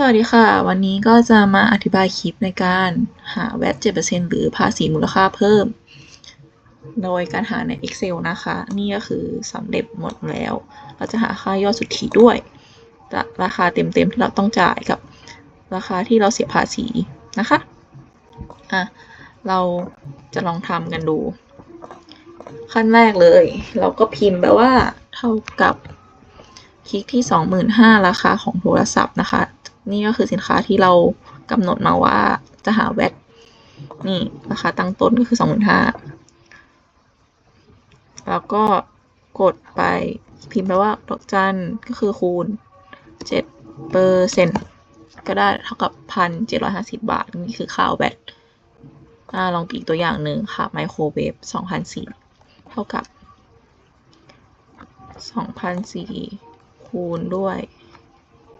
สวัสดีค่ะ วันนี้ก็จะมาอธิบายคลิปในการหา VAT 7%หรือภาษีมูลค่าเพิ่ม โดยการหาใน Excel นะคะ นี่ก็คือสำเร็จหมดแล้ว เราจะหาค่ายอดสุทธิด้วยและราคาเต็มๆที่เราต้องจ่ายกับราคาที่เราเสียภาษีนะคะอะเราจะลองทำกันดู ขั้นแรกเลย เราก็พิมพ์ไปว่าเท่ากับคลิกที่ 25,000ราคาของโทรศัพท์นะคะ นี่ก็คือสินค้าที่เรากำหนดมาว่าจะหาแวตนี่ราคาตั้งต้นก็คือ25,000แล้วก็กดไปพิมพ์ไปว่าดอกจันก็คือคูณ7เปอร์เซ็นต์ก็ได้เท่ากับ1,750บาท นี่คือค่าแวตอ่าลองอีกตัวอย่างหนึ่งค่ะ ไมโครเวฟ2,004เท่ากับ2,004คูณด้วย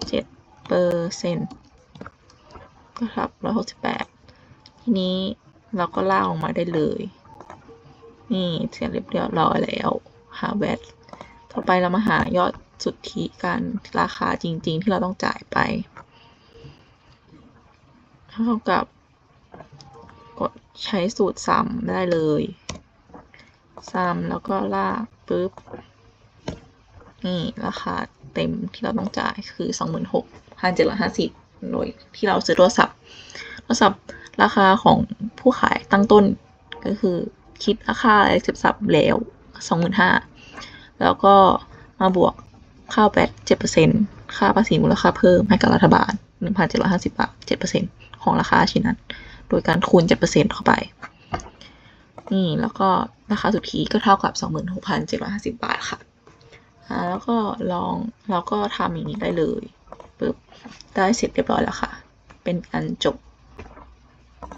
7 เปอร์เซ็นต์ก็ครับ168ทีนี้เราก็ลากออกมาได้เลย นี่เสร็จเรียบร้อยแล้วหาแวตต่อไปเรามาหายอดสุทธิกันราคาจริง ๆ ที่เราต้องจ่ายไป เท่ากับ กดใช้สูตรซ้ำได้เลยซ้ำแล้วก็ลากปุ๊บ นี่ ราคาเต็มที่เราต้องจ่ายคือ 6,750 โดยที่เราซื้อโทรศัพท์ โทรศัพท์ราคาของผู้ขายตั้งต้นก็คือคิดราคาอะไรเสร็จสับแล้ว 25,000 แล้วก็มาบวกค่าแวต7%ค่าภาษีมูลค่าเพิ่มให้กับรัฐบาล1,750บาท7%ของราคาชิ้นนั้น โดยการคูณ7%เข้าไป นี่แล้วก็ราคาสุทธิก็เท่ากับ26,750บาทค่ะ แล้วก็ลองเราก็ทำอย่างนี้ได้เลย ปึ๊บได้เสร็จเรียบร้อยแล้วค่ะ เป็นอันจบ